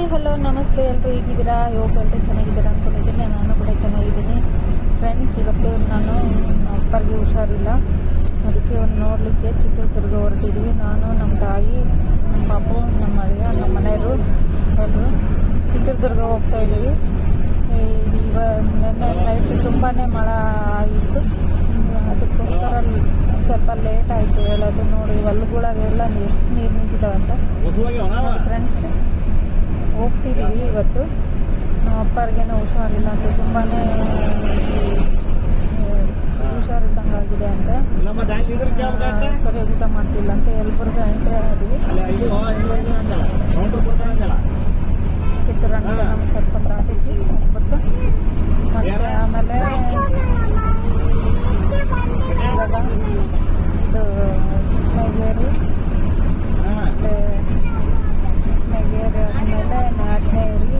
Hi hello ನಮಸ್ತೆ. ಎಲ್ಲರೂ ಹೇಗಿದ್ದೀರಾ? ಯೋಗ ಎಲ್ಲರೂ ಚೆನ್ನಾಗಿದ್ದೀರಾ ಅಂದ್ಕೊಂಡಿದ್ದೀನಿ ನಾನು ಕೂಡ ಚೆನ್ನಾಗಿದ್ದೀನಿ. ಫ್ರೆಂಡ್ಸ್ ಇವತ್ತು ನಾನು ಅಪ್ಪರಿಗೆ ಹುಷಾರಿಲ್ಲ. ಅದಕ್ಕೆ ಒಂದು ನೋಡಲಿಕ್ಕೆ ಚಿತ್ರದುರ್ಗ ಹೊರಟಿದ್ವಿ. ನಾನು ನಮ್ಮ ತಾಯಿ ನಮ್ಮ ಪಾಪು ನಮ್ಮ ಅಳಿಯ ನಮ್ಮ ಮನೆಯವರು ಎಲ್ಲರೂ ಚಿತ್ರದುರ್ಗ ಹೋಗ್ತಾ ಇದ್ದೀವಿ. ಇವಾಗ ಇವ ನಿನ್ನೆ ನೈಟ್ ತುಂಬಾ ಮಳೆ ಆಗಿತ್ತು. ಅದಕ್ಕೋಸ್ಕರ ಸ್ವಲ್ಪ ಲೇಟ್ ಆಯಿತು. ಹೇಳೋದು ನೋಡಿ ಹೊಲ್ಗಳಾಗೆಲ್ಲ ಎಷ್ಟು ನೀರು ನಿಂತಿದ್ದಾವಂತ ಫ್ರೆಂಡ್ಸ್ ಹೋಗ್ತಿದ್ದೀವಿ ಇವತ್ತು. ನಮ್ಮ ಅಪ್ಪರಿಗೇನೋ ಹುಷಾರಿಲ್ಲ ಅಂತ ತುಂಬಾ ಹುಷಾರಿದ್ದಂಗೆ ಆಗಿದೆ ಅಂತ ಸರಿಯಾಗಿ ಸರಿ ಊಟ ಮಾಡ್ತಿಲ್ಲ ಅಂತ ಎಲ್ಲರಿಗೂ ಎಂಟ್ರಿ ಆದ್ವಿ ಕಿತ್ತೂರಣ್ಣ ನಮ್ಮ ಸ್ವಲ್ಪ ಪ್ರಾತಿದ್ವಿ ಹೋಗ್ಬಿಟ್ಟು ಮತ್ತೆ ಆಮೇಲೆ ಇವಾಗ ಇದು ಚಿಕ್ಕಮಗಳೂರು ಮತ್ತೆ ಚಿಕ್ಕಮಗಳೂರು ಆದಮೇಲೆ ನಾಟನೇರಿ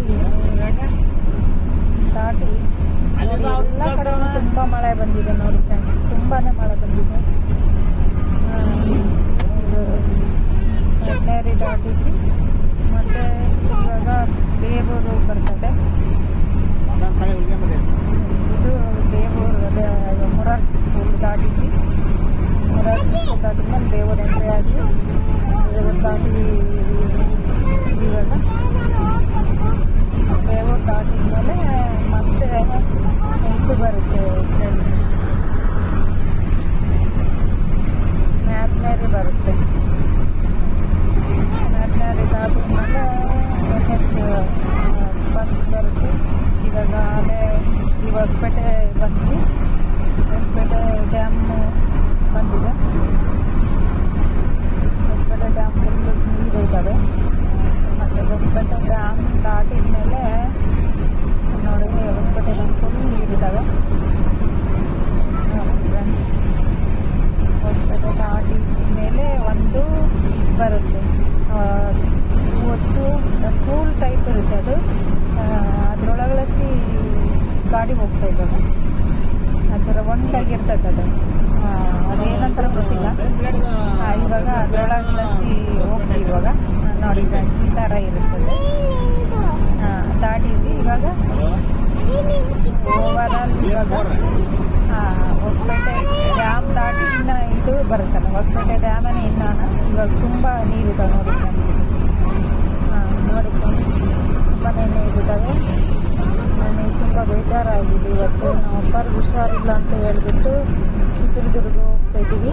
ದಾಟಿ ನೋಡಿ ಎಲ್ಲ ಕಡೆ ತುಂಬ ಮಳೆ ಬಂದಿದೆ ನೋಡಿ ಫ್ರೆಂಡ್ಸ್ ತುಂಬಾ ಮಳೆ ಬಂದಿದೆ ಇದು ನಾಟನೇರಿ ದಾಟಿದ್ವಿ ಮತ್ತೆ ಇವಾಗ ಬೇರೂರು ಬರ್ತದೆ ಇದು ಬೇವೂರು ಅದೇ ಮುರಾರ್ಜಿ ಸ್ಕೂಲ್ ದಾಟಿದ್ವಿ ಮುರಾರ್ಜಿ ಸ್ಕೂಲ್ ದಾಟಿದ್ಮೇಲೆ ಬೇವೂರು ಎಂಟ್ರಿ ಆಗಿ ಬೇವೂರು ದಾಟಿ ಇವಾಗ ಬೇವೂರು ದಾಟಿದ್ಮೇಲೆ ಮತ್ತೆ ಇದು ಬರುತ್ತೆ ಫ್ರೆಂಡ್ಸ್ ಮ್ಯಾಗ್ನರಿ ಬರುತ್ತೆ ಮ್ಯಾಗ್ನರಿ ದಾಟಿದ್ಮೇಲೆ ಎನ್ ಎಚ್ ಬಸ್ ಬರುತ್ತೆ ಇವಾಗ ಅಲ್ಲೇ ಈ ಹೊಸಪೇಟೆ ಬಂದ್ವಿ ಹೊಸಪೇಟೆ ಡ್ಯಾಮ್ ಬಂದಿದೆ ಹೊಸಪೇಟೆ ಡ್ಯಾಮ್ ಫುಲ್ ನೀರು ಇದ್ದಾವೆ ಮತ್ತು ಹೊಸಪೇಟೆ ಡ್ಯಾಮ್ ದಾಟಿದ ಮೇಲೆ ನೋಡಿ ಹೊಸಪೇಟೆ ಡ್ಯಾಮ್ ಫುಲ್ ನೀರಿದ್ದಾವೆ ಫ್ರೆಂಡ್ಸ್ ಹೊಸಪೇಟೆ ದಾಟಿದ ಮೇಲೆ ಒಂದು ಬರುತ್ತೆ ಆ, ಒಟ್ಟು ಕೂಲ್ ಟೈಪ್ ಇರುತ್ತೆ ಅದು ಅದರೊಳಗಡೆ ಸಿ ಗಾಡಿ ಹೋಗ್ತಾ ಇದ್ದಾವೆ ಆ ಥರ ಒಂದಾಗಿರ್ತದೆ ಅದು. ಅದೇನಂತಾರ ಗೊತ್ತಿಲ್ಲ. ಇವಾಗ ಅದರೊಳಗೆ ಜಾಸ್ತಿ ಹೋಗ್ತೀವಿ ಇವಾಗ. ನೋಡಿ ಈ ಥರ ಇರುತ್ತದೆ. ದಾಟಿದ್ವಿ. ಇವಾಗ ಓವರಾಲ್ ಇವಾಗ ಹೊಸಪೇಟೆ ಡ್ಯಾಮ್ ದಾಟಿ ಇನ್ನು ಇದು ಬರುತ್ತಲ್ಲ ಹೊಸಪೇಟೆ ಡ್ಯಾಮನೇ ಇನ್ನ ಇವಾಗ ತುಂಬ ನೀರಿದ್ದಾವೆ ನೋಡಿ ಫ್ರೆಂಡ್ಸ್ ತುಂಬಾ ನೀರಿದ್ದಾವೆ ನನಗೆ ತುಂಬ ಬೇಜಾರಾಗಿದೆ ಇವತ್ತು ನಮ್ಮ ಅಪ್ಪರಿಗೆ ಹುಷಾರಿಲ್ಲ ಅಂತ ಹೇಳಿಬಿಟ್ಟು ಚಿತ್ರದುರ್ಗ ಹೋಗ್ತಾ ಇದ್ದೀವಿ.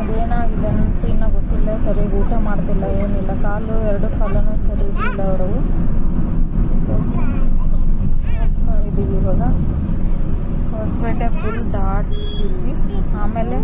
ಅದೇನಾಗಿದೆ ಅಂತ ಇನ್ನೂ ಗೊತ್ತಿಲ್ಲ. ಸರಿಯಾಗಿ ಊಟ ಮಾಡ್ತಿಲ್ಲ, ಏನಿಲ್ಲ. ಕಾಲು, ಎರಡು ಕಾಲೂ ಸರಿ ಇರಲಿಲ್ಲ ಅವರು. ಇದ್ದೀವಿ ಇವಾಗ. ಹೊಸಪೇಟೆ ಫುಲ್ ದಾಟಿದ್ವಿ ಆಮೇಲೆ